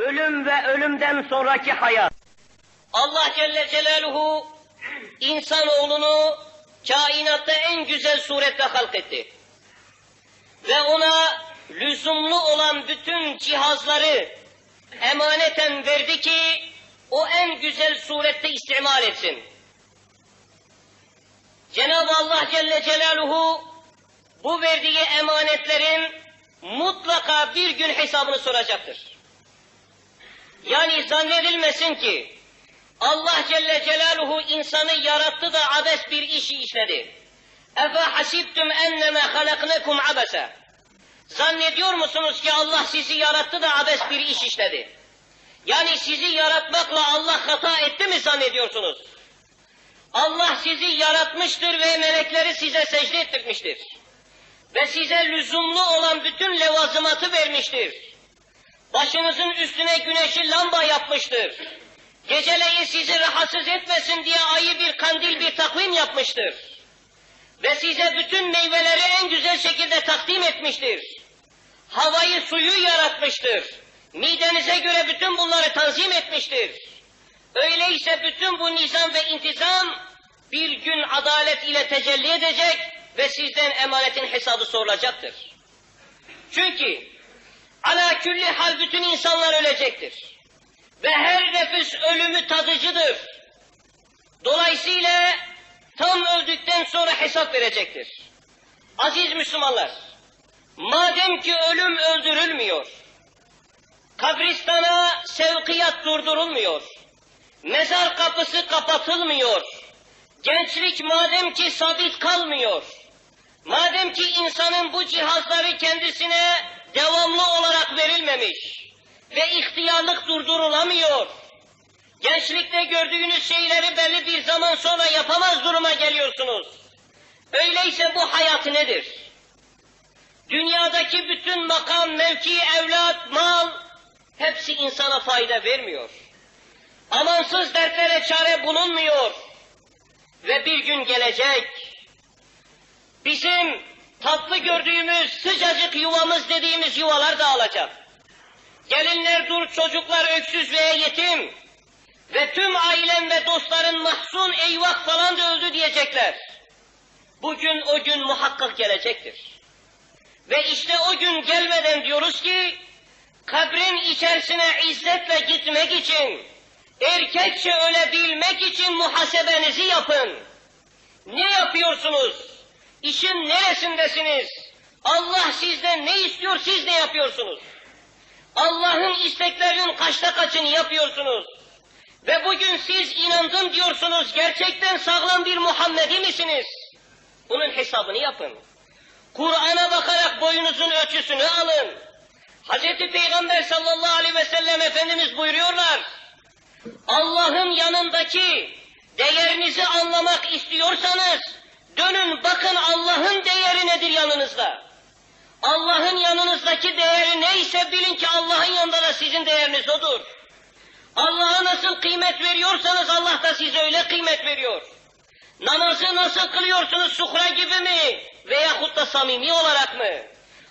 ölüm ve ölümden sonraki hayat. Allah Celle Celaluhu insanoğlunu kainatta en güzel surette halk etti. Ve ona lüzumlu olan bütün cihazları emaneten verdi ki o en güzel surette istimal etsin. Cenab-ı Allah Celle Celaluhu bu verdiği emanetlerin mutlaka bir gün hesabını soracaktır. Yani zannedilmesin ki Allah Celle Celaluhu insanı yarattı da abes bir işi işledi. Efe hasibtum enneme halaknekum abese. Zannediyor musunuz ki Allah sizi yarattı da abes bir iş işledi? Yani sizi yaratmakla Allah hata etti mi zannediyorsunuz? Allah sizi yaratmıştır ve melekleri size secde ettirmiştir. Ve size lüzumlu olan bütün levazımatı vermiştir. Başınızın üstüne güneşi lamba yapmıştır. Geceleyin sizi rahatsız etmesin diye ayı bir kandil bir takvim yapmıştır. Ve size bütün meyveleri en güzel şekilde takdim etmiştir. Havayı suyu yaratmıştır. Midenize göre bütün bunları tanzim etmiştir. Öyleyse bütün bu nizam ve intizam bir gün adalet ile tecelli edecek ve sizden emanetin hesabı sorulacaktır. Çünkü ala külli hal bütün insanlar ölecektir. Ve her nefis ölümü tadıcıdır. Dolayısıyla tam öldükten sonra hesap verecektir. Aziz Müslümanlar, madem ki ölüm öldürülmüyor, kabristana sevkiyat durdurulmuyor, mezar kapısı kapatılmıyor, gençlik madem ki sabit kalmıyor, madem ki insanın bu cihazları kendisine devamlı olarak verilmemiş ve ihtiyarlık durdurulamıyor, gençlikte gördüğünüz şeyleri belli bir zaman sonra yapamaz duruma geliyorsunuz. Öyleyse bu hayat nedir? Dünyadaki bütün makam, mevki, evlat, mal hepsi insana fayda vermiyor. Amansız dertlere çare bulunmuyor. Ve bir gün gelecek, bizim tatlı gördüğümüz sıcacık yuvamız dediğimiz yuvalar dağılacak. Gelinler dur, çocuklar öksüz veya yetim ve tüm ailen ve dostların mahzun eyvah falan da öldü diyecekler. Bugün o gün muhakkak gelecektir. Ve işte o gün gelmeden diyoruz ki, kabrin içerisine izzetle gitmek için, erkekçe ölebilmek için muhasebenizi yapın. Ne yapıyorsunuz? İşin neresindesiniz? Allah sizden ne istiyor, siz ne yapıyorsunuz? Allah'ın isteklerinin kaçta kaçını yapıyorsunuz? Ve bugün siz inandım diyorsunuz, gerçekten sağlam bir Muhammedi misiniz? Bunun hesabını yapın. Kur'an'a bakarak boyunuzun ölçüsünü alın. Hz. Peygamber sallallahu aleyhi ve sellem Efendimiz buyuruyorlar. Allah'ın yanındaki değerinizi anlamak istiyorsanız, dönün bakın Allah'ın değeri nedir yanınızda. Allah'ın yanınızdaki değeri neyse bilin ki Allah'ın yanında da sizin değeriniz odur. Allah'a nasıl kıymet veriyorsanız Allah da size öyle kıymet veriyor. Namazı nasıl kılıyorsunuz sukra gibi mi? Veyahut da samimi olarak mı?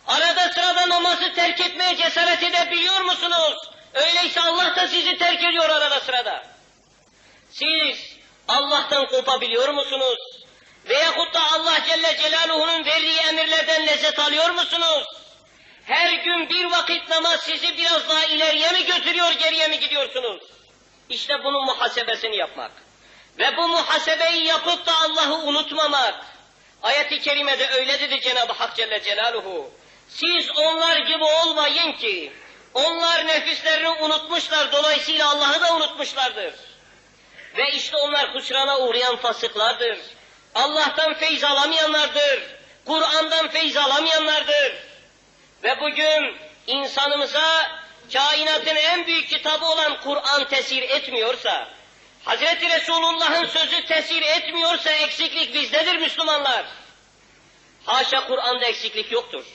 Arada sırada namazı terk etmeye cesaret edebiliyor musunuz? Öyleyse Allah da sizi terk ediyor arada sırada. Siz Allah'tan kopabiliyor musunuz? Veyahut da Allah Celle Celaluhu'nun verdiği emirlerden lezzet alıyor musunuz? Her gün bir vakit namaz sizi biraz daha ileriye mi götürüyor, geriye mi gidiyorsunuz? İşte bunun muhasebesini yapmak. Ve bu muhasebeyi yapıp da Allah'ı unutmamak. Ayet-i kerimede öyle dedi Cenab-ı Hak Celle Celaluhu. Siz onlar gibi olmayın ki, onlar nefislerini unutmuşlar, dolayısıyla Allah'ı da unutmuşlardır. Ve işte onlar husrana uğrayan fasıklardır. Allah'tan feyz alamayanlardır. Kur'an'dan feyz alamayanlardır. Ve bugün insanımıza kainatın en büyük kitabı olan Kur'an tesir etmiyorsa, Hz. Resulullah'ın sözü tesir etmiyorsa eksiklik bizdedir Müslümanlar. Haşa Kur'an'da eksiklik yoktur.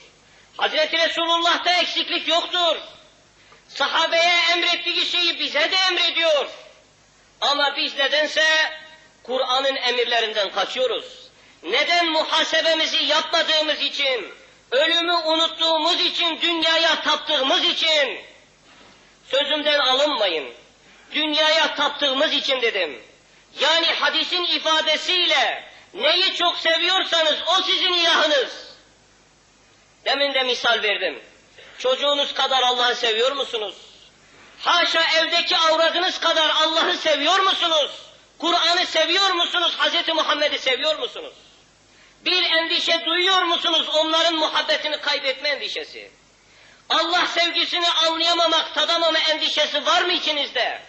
Hz. Resulullah'ta eksiklik yoktur. Sahabeye emrettiği şeyi bize de emrediyor. Ama biz nedense Kur'an'ın emirlerinden kaçıyoruz. Neden muhasebemizi yapmadığımız için, ölümü unuttuğumuz için, dünyaya taptığımız için, sözüm sözümden alınmayın. Dünyaya taptığımız için dedim. Yani hadisin ifadesiyle neyi çok seviyorsanız o sizin ilahınız. Demin de misal verdim. Çocuğunuz kadar Allah'ı seviyor musunuz? Haşa evdeki avradınız kadar Allah'ı seviyor musunuz? Kur'an'ı seviyor musunuz? Hz. Muhammed'i seviyor musunuz? Bir endişe duyuyor musunuz onların muhabbetini kaybetme endişesi? Allah sevgisini anlayamamak, tadamama endişesi var mı içinizde?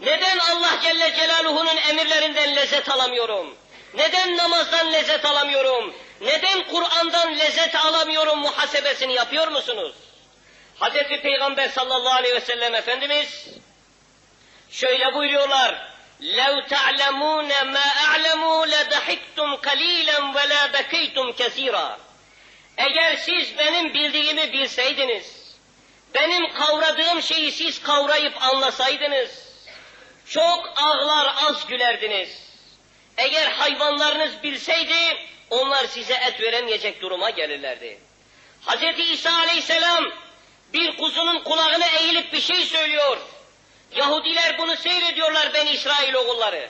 Neden Allah Celle Celaluhu'nun emirlerinden lezzet alamıyorum? Neden namazdan lezzet alamıyorum? Neden Kur'an'dan lezzet alamıyorum muhasebesini yapıyor musunuz? Hazreti Peygamber sallallahu aleyhi ve sellem Efendimiz şöyle buyuruyorlar. لَوْ تَعْلَمُونَ مَا أَعْلَمُوا لَدَحِكْتُمْ قَلِيلًا وَلَا بَكَيْتُمْ كَثِيرًا Eğer siz benim bildiğimi bilseydiniz, benim kavradığım şeyi siz kavrayıp anlasaydınız, çok ağlar az gülerdiniz. Eğer hayvanlarınız bilseydi, onlar size et veremeyecek duruma gelirlerdi. Hz. İsa aleyhisselam bir kuzunun kulağına eğilip bir şey söylüyor. Yahudiler bunu seyrediyorlar ben İsrail oğulları.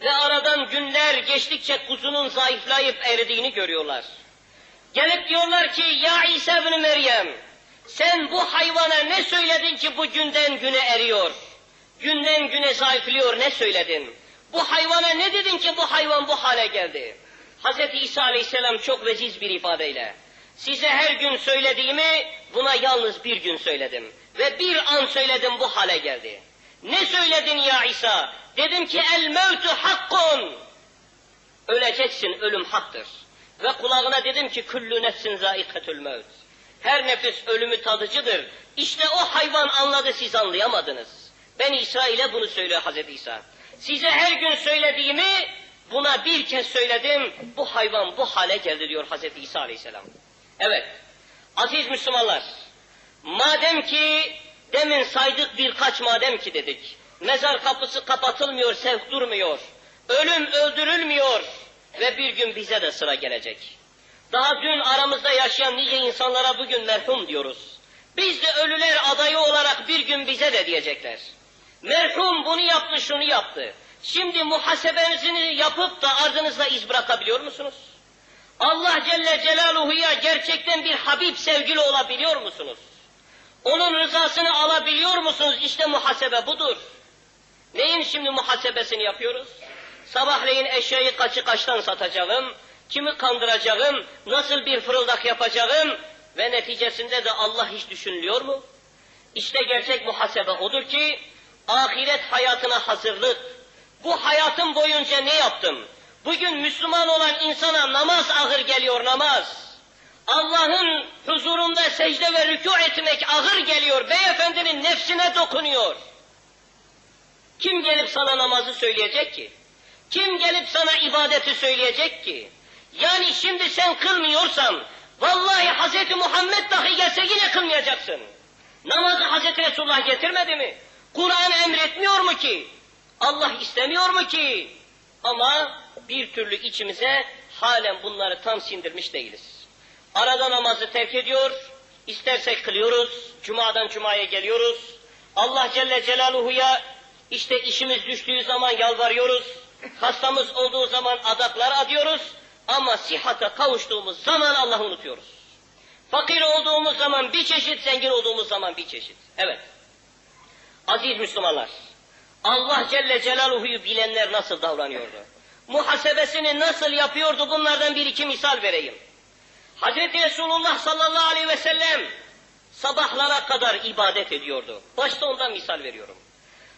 Ve aradan günler geçtikçe kuzunun zayıflayıp eridiğini görüyorlar. Gelip diyorlar ki ya İsa bin Meryem sen bu hayvana ne söyledin ki bu günden güne eriyor? Günden güne zayıflıyor ne söyledin? Bu hayvana ne dedin ki bu hayvan bu hale geldi? Hz. İsa aleyhisselam çok veziz bir ifadeyle. Size her gün söylediğimi buna yalnız bir gün söyledim. Ve bir an söyledim bu hale geldi. Ne söyledin ya İsa? Dedim ki el mevtu hakkun. Öleceksin, ölüm haktır. Ve kulağına dedim ki küllü nefsin zaiketül mevt. Her nefis ölümü tadıcıdır. İşte o hayvan anladı siz anlayamadınız. Ben İsrail'e bunu söylüyor Hazreti İsa. Size her gün söylediğimi buna bir kez söyledim. Bu hayvan bu hale geldi diyor Hazreti İsa Aleyhisselam. Evet. Aziz Müslümanlar. Madem ki demin saydık birkaç madem ki dedik. Mezar kapısı kapatılmıyor, sevk durmuyor. Ölüm öldürülmüyor. Ve bir gün bize de sıra gelecek. Daha dün aramızda yaşayan nice insanlara bugün merhum diyoruz. Biz de ölüler adayı olarak bir gün bize de diyecekler. Merhum bunu yaptı, şunu yaptı. Şimdi muhasebenizi yapıp da ardınızda iz bırakabiliyor musunuz? Allah Celle Celaluhu'ya gerçekten bir Habib sevgili olabiliyor musunuz? Onun rızasını alabiliyor musunuz? İşte muhasebe budur. Neyin şimdi muhasebesini yapıyoruz? Sabahleyin eşyayı kaçı kaçtan satacağım, kimi kandıracağım, nasıl bir fırıldak yapacağım ve neticesinde de Allah hiç düşünülüyor mu? İşte gerçek muhasebe odur ki, ahiret hayatına hazırlık. Bu hayatım boyunca ne yaptım? Bugün Müslüman olan insana namaz ağır geliyor namaz. Allah'ın huzurunda secde ve rükû etmek ağır geliyor. Beyefendinin nefsine dokunuyor. Kim gelip sana namazı söyleyecek ki? Kim gelip sana ibadeti söyleyecek ki? Yani şimdi sen kılmıyorsan, vallahi Hz. Muhammed dahi gelse yine kılmayacaksın. Namazı Hz. Resulullah getirmedi mi? Kur'an emretmiyor mu ki? Allah istemiyor mu ki? Ama bir türlü içimize halen bunları tam sindirmiş değiliz. Arada namazı terk ediyor, istersek kılıyoruz, cumadan cumaya geliyoruz. Allah Celle Celaluhu'ya işte işimiz düştüğü zaman yalvarıyoruz, hastamız olduğu zaman adaklar adıyoruz ama sihata kavuştuğumuz zaman Allah'ı unutuyoruz. Fakir olduğumuz zaman bir çeşit, zengin olduğumuz zaman bir çeşit. Evet. Aziz Müslümanlar, Allah Celle Celaluhu'yu bilenler nasıl davranıyordu? Muhasebesini nasıl yapıyordu bunlardan bir iki misal vereyim. Hazreti Resulullah sallallahu aleyhi ve sellem sabahlara kadar ibadet ediyordu. Başta ondan misal veriyorum.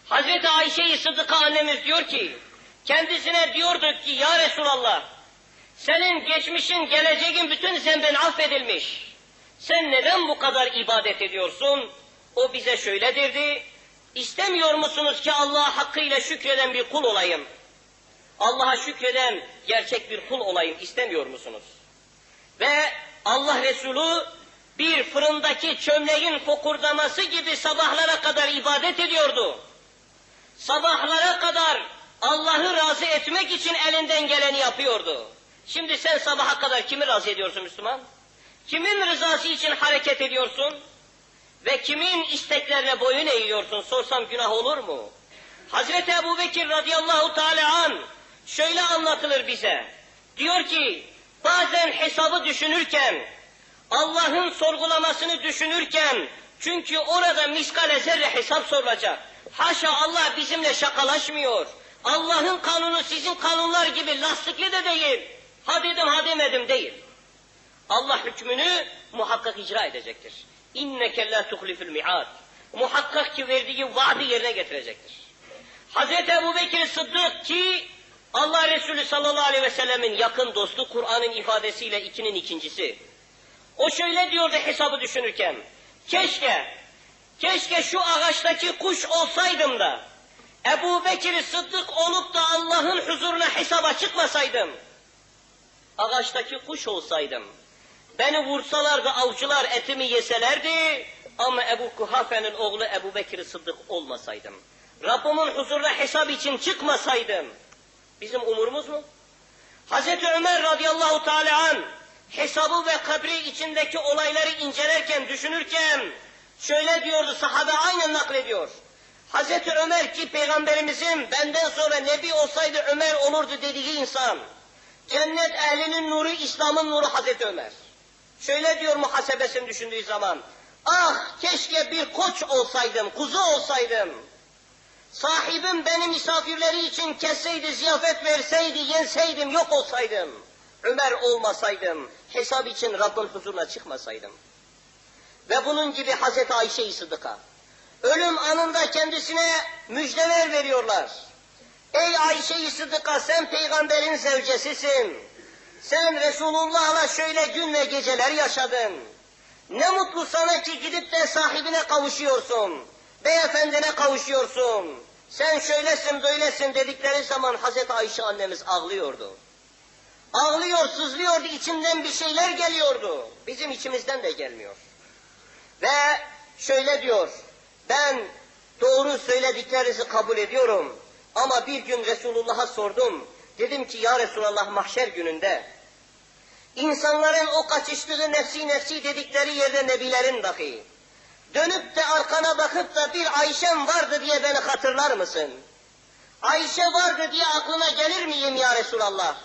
Hazreti Ayşe-i Sıdıka annemiz diyor ki, kendisine diyorduk ki ya Resulallah, senin geçmişin, geleceğin bütün senden affedilmiş. Sen neden bu kadar ibadet ediyorsun? O bize şöyle derdi, İstemiyor musunuz ki Allah'a hakkıyla şükreden bir kul olayım? Allah'a şükreden gerçek bir kul olayım istemiyor musunuz? Ve Allah Resulü bir fırındaki çömleğin fokurdaması gibi sabahlara kadar ibadet ediyordu. Sabahlara kadar Allah'ı razı etmek için elinden geleni yapıyordu. Şimdi sen sabaha kadar kimi razı ediyorsun Müslüman? Kimin rızası için hareket ediyorsun? ve kimin isteklerine boyun eğiyorsun sorsam günah olur mu? Hazreti Ebu Bekir radıyallahu teala an şöyle anlatılır bize. Diyor ki bazen hesabı düşünürken Allah'ın sorgulamasını düşünürken çünkü orada miskale zerre hesap sorulacak. Haşa Allah bizimle şakalaşmıyor. Allah'ın kanunu sizin kanunlar gibi lastikli de değil. Ha dedim ha demedim değil. Allah hükmünü muhakkak icra edecektir. İnneke la tuhliful mi'ad. Muhakkak ki verdiği vaadi yerine getirecektir. Hazreti Ebu Bekir Sıddık ki Allah Resulü sallallahu aleyhi ve sellemin yakın dostu Kur'an'ın ifadesiyle ikinin ikincisi. O şöyle diyordu hesabı düşünürken. Keşke, keşke şu ağaçtaki kuş olsaydım da Ebu Bekir Sıddık olup da Allah'ın huzuruna hesaba çıkmasaydım. Ağaçtaki kuş olsaydım. Beni vursalardı avcılar etimi yeselerdi ama Ebu Kuhafe'nin oğlu Ebu Bekir Sıddık olmasaydım. Rabbimin huzuruna hesap için çıkmasaydım. Bizim umurumuz mu? Hazreti Ömer radıyallahu teala an hesabı ve kabri içindeki olayları incelerken, düşünürken şöyle diyordu sahabe aynen naklediyor. Hazreti Ömer ki peygamberimizin benden sonra nebi olsaydı Ömer olurdu dediği insan. Cennet ehlinin nuru, İslam'ın nuru Hazreti Ömer. Şöyle diyor muhasebesini düşündüğü zaman. Ah keşke bir koç olsaydım, kuzu olsaydım. Sahibim beni misafirleri için kesseydi, ziyafet verseydi, yenseydim, yok olsaydım. Ömer olmasaydım, hesap için Rabbin huzuruna çıkmasaydım. Ve bunun gibi Hazreti Ayşe-i Sıdık'a. Ölüm anında kendisine müjdeler veriyorlar. Ey Ayşe-i Sıdık'a sen peygamberin zevcesisin. Sen Resulullah'la şöyle gün ve geceler yaşadın. Ne mutlu sana ki gidip de sahibine kavuşuyorsun. Beyefendine kavuşuyorsun. Sen şöylesin böylesin dedikleri zaman Hazreti Ayşe annemiz ağlıyordu. Ağlıyor, sızlıyordu, içinden bir şeyler geliyordu. Bizim içimizden de gelmiyor. Ve şöyle diyor, ben doğru söylediklerinizi kabul ediyorum. Ama bir gün Resulullah'a sordum. Dedim ki ya Resulallah mahşer gününde insanların o kaçıştığı nefsi nefsi dedikleri yerde nebilerin dahi dönüp de arkana bakıp da bir Ayşem vardı diye beni hatırlar mısın? Ayşe vardı diye aklına gelir miyim ya Resulallah?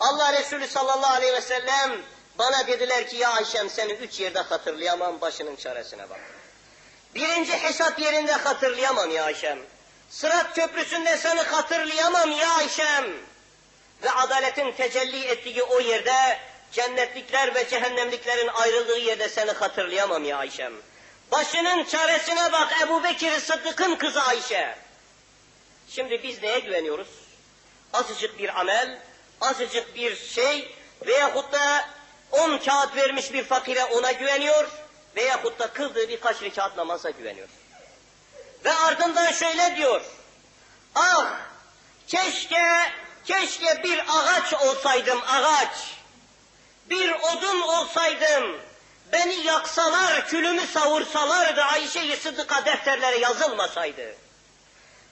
Allah Resulü sallallahu aleyhi ve sellem bana dediler ki ya Ayşem seni üç yerde hatırlayamam başının çaresine bak. Birinci hesap yerinde hatırlayamam ya Ayşem. Sırat köprüsünde seni hatırlayamam ya Ayşem. Ve adaletin tecelli ettiği o yerde cennetlikler ve cehennemliklerin ayrıldığı yerde seni hatırlayamam ya Ayşem. Başının çaresine bak Ebu Bekir Sıddık'ın kızı Ayşe. Şimdi biz neye güveniyoruz? Azıcık bir amel, azıcık bir şey veyahut da on kağıt vermiş bir fakire ona güveniyor veyahut da kıldığı birkaç rekat namaza güveniyor. Ve ardından şöyle diyor. Ah keşke keşke bir ağaç olsaydım ağaç. Bir odun olsaydım. Beni yaksalar, külümü savursalardı Ayşe-i Sıdık'a defterlere yazılmasaydı.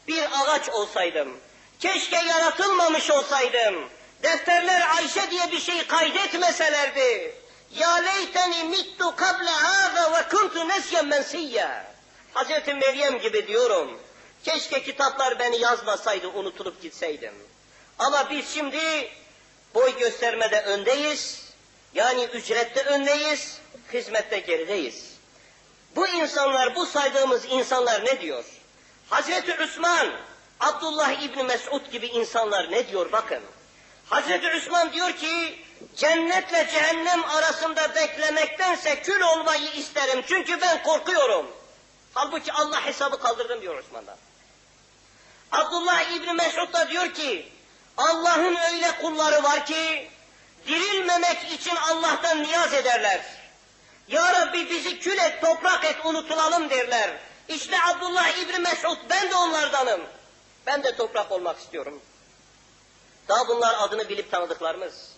Bir ağaç olsaydım. Keşke yaratılmamış olsaydım. Defterler Ayşe diye bir şey kaydetmeselerdi. Ya leyteni mittu kable hâze ve kuntu nesyen mensiyya. Hazreti Meryem gibi diyorum. Keşke kitaplar beni yazmasaydı, unutulup gitseydim. Ama biz şimdi boy göstermede öndeyiz. Yani ücrette öndeyiz, hizmette gerideyiz. Bu insanlar, bu saydığımız insanlar ne diyor? Hazreti Osman, Abdullah İbni Mesud gibi insanlar ne diyor bakın. Hazreti Osman diyor ki, cennetle cehennem arasında beklemektense kül olmayı isterim çünkü ben korkuyorum. Halbuki Allah hesabı kaldırdım diyor Osman'dan. Abdullah İbni Mesud da diyor ki, Allah'ın öyle kulları var ki, dirilmemek için Allah'tan niyaz ederler. Ya Rabbi bizi kül et, toprak et, unutulalım derler. İşte Abdullah İbni Mesud, ben de onlardanım. Ben de toprak olmak istiyorum. Daha bunlar adını bilip tanıdıklarımız.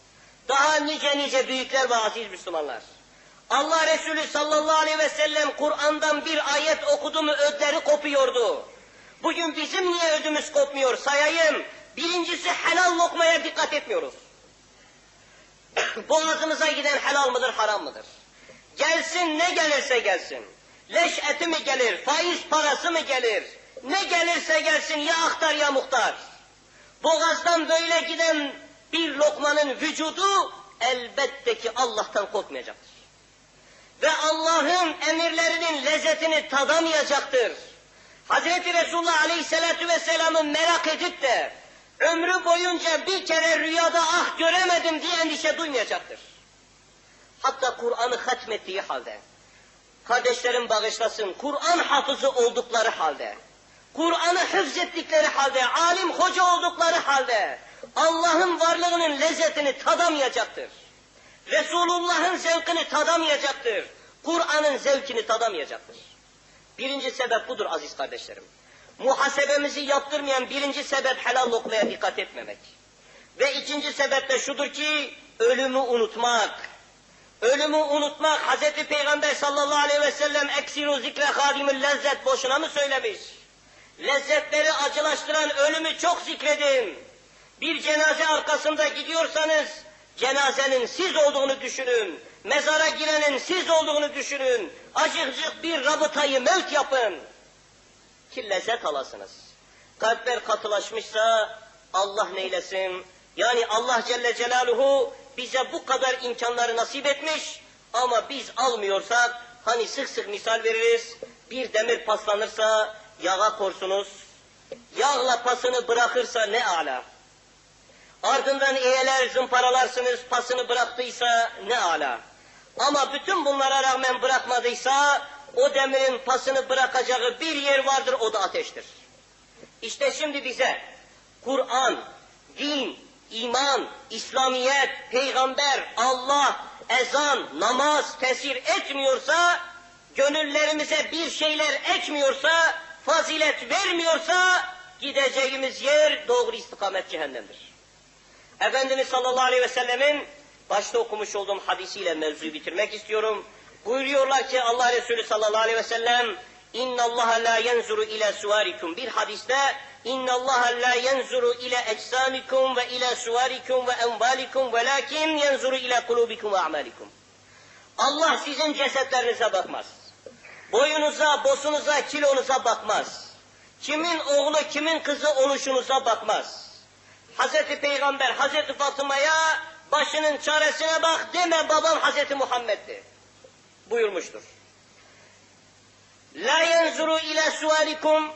Daha nice nice büyükler ve aziz Müslümanlar. Allah Resulü sallallahu aleyhi ve sellem Kur'an'dan bir ayet okudu mu ödleri kopuyordu. Bugün bizim niye ödümüz kopmuyor sayayım. Birincisi helal lokmaya dikkat etmiyoruz. Boğazımıza giden helal mıdır haram mıdır? Gelsin ne gelirse gelsin. leş eti mi gelir, faiz parası mı gelir? Ne gelirse gelsin ya aktar ya muhtar. Boğazdan böyle giden bir lokmanın vücudu elbette ki Allah'tan korkmayacaktır. Ve Allah'ın emirlerinin lezzetini tadamayacaktır. Hazreti Resulullah Aleyhisselatü Vesselam'ı merak edip de ömrü boyunca bir kere rüyada ah göremedim diye endişe duymayacaktır. Hatta Kur'an'ı hatmettiği halde, kardeşlerim bağışlasın, Kur'an hafızı oldukları halde, Kur'an'ı hıfzettikleri halde, alim hoca oldukları halde, Allah'ın varlığının lezzetini tadamayacaktır. Resulullah'ın zevkini tadamayacaktır. Kur'an'ın zevkini tadamayacaktır. Birinci sebep budur aziz kardeşlerim. Muhasebemizi yaptırmayan birinci sebep helal lokmaya dikkat etmemek. Ve ikinci sebep de şudur ki ölümü unutmak. Ölümü unutmak Hazreti Peygamber sallallahu aleyhi ve sellem eksiru zikre hadimül lezzet boşuna mı söylemiş? Lezzetleri acılaştıran ölümü çok zikredin. Bir cenaze arkasında gidiyorsanız cenazenin siz olduğunu düşünün. Mezara girenin siz olduğunu düşünün. Acıkcık bir rabıtayı mevt yapın. Ki lezzet alasınız. Kalpler katılaşmışsa Allah neylesin? Yani Allah Celle Celaluhu bize bu kadar imkanları nasip etmiş ama biz almıyorsak hani sık sık misal veririz. Bir demir paslanırsa yağa korsunuz. Yağla pasını bırakırsa ne ala. Ardından eğer zımparalarsınız pasını bıraktıysa ne ala. Ama bütün bunlara rağmen bırakmadıysa o demirin pasını bırakacağı bir yer vardır o da ateştir. İşte şimdi bize Kur'an, din, iman, İslamiyet, peygamber, Allah, ezan, namaz tesir etmiyorsa, gönüllerimize bir şeyler ekmiyorsa, fazilet vermiyorsa, gideceğimiz yer doğru istikamet cehennemdir. Efendimiz sallallahu aleyhi ve sellemin başta okumuş olduğum hadisiyle mevzuyu bitirmek istiyorum. Buyuruyorlar ki Allah Resulü sallallahu aleyhi ve sellem İnna Allah la yenzuru ila suvarikum bir hadiste İnna Allah la yenzuru ila eczamikum ve ila suvarikum ve envalikum velakin yenzuru ila kulubikum ve amalikum. Allah sizin cesetlerinize bakmaz. Boyunuza, bosunuza, kilonuza bakmaz. Kimin oğlu, kimin kızı oluşunuza bakmaz. Hazreti Peygamber Hazreti Fatıma'ya başının çaresine bak deme babam Hazreti Muhammed'di buyurmuştur. La yenzuru ile suvarikum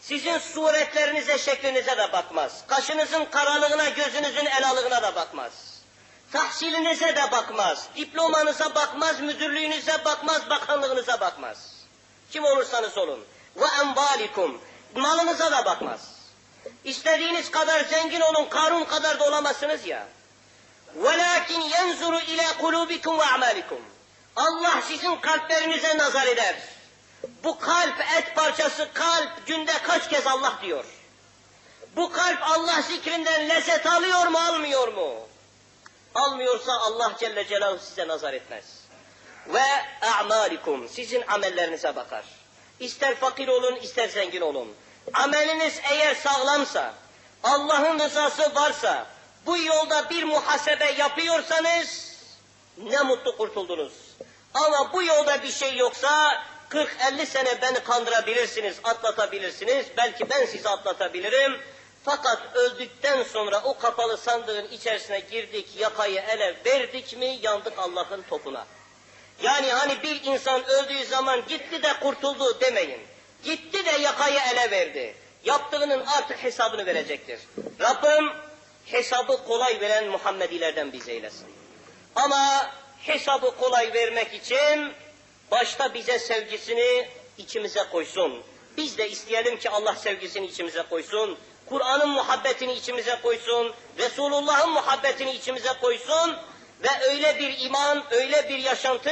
sizin suretlerinize, şeklinize de bakmaz. Kaşınızın karalığına, gözünüzün elalığına da bakmaz. Tahsilinize de bakmaz. Diplomanıza bakmaz, müdürlüğünüze bakmaz, bakanlığınıza bakmaz. Kim olursanız olun. Ve envalikum. Malınıza da bakmaz. İstediğiniz kadar zengin olun, karun kadar da olamazsınız ya. Velakin yenzuru ile kulubikum ve amalikum. Allah sizin kalplerinize nazar eder. Bu kalp et parçası kalp günde kaç kez Allah diyor. Bu kalp Allah zikrinden lezzet alıyor mu almıyor mu? Almıyorsa Allah Celle Celaluhu size nazar etmez. Ve a'malikum sizin amellerinize bakar. İster fakir olun ister zengin olun. Ameliniz eğer sağlamsa, Allah'ın rızası varsa, bu yolda bir muhasebe yapıyorsanız ne mutlu kurtuldunuz. Ama bu yolda bir şey yoksa 40-50 sene beni kandırabilirsiniz, atlatabilirsiniz. Belki ben sizi atlatabilirim. Fakat öldükten sonra o kapalı sandığın içerisine girdik, yakayı ele verdik mi yandık Allah'ın topuna. Yani hani bir insan öldüğü zaman gitti de kurtuldu demeyin. Gitti de yakayı ele verdi. Yaptığının artık hesabını verecektir. Rabbim hesabı kolay veren Muhammedilerden bize eylesin. Ama hesabı kolay vermek için başta bize sevgisini içimize koysun. Biz de isteyelim ki Allah sevgisini içimize koysun. Kur'an'ın muhabbetini içimize koysun. Resulullah'ın muhabbetini içimize koysun. Ve öyle bir iman, öyle bir yaşantı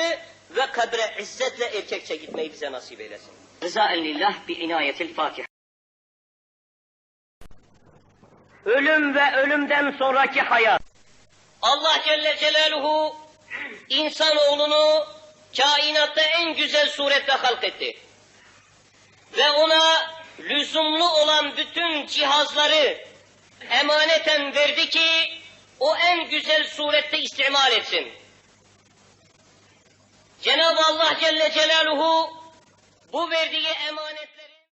ve kabre izzetle erkekçe gitmeyi bize nasip eylesin. Rızaen lillah bi inayetil Fatiha. Ölüm ve ölümden sonraki hayat. Allah Celle Celaluhu insanoğlunu kainatta en güzel surette halk etti. Ve ona lüzumlu olan bütün cihazları emaneten verdi ki o en güzel surette istimal etsin. Cenab-ı Allah Celle Celaluhu bu verdiği emanet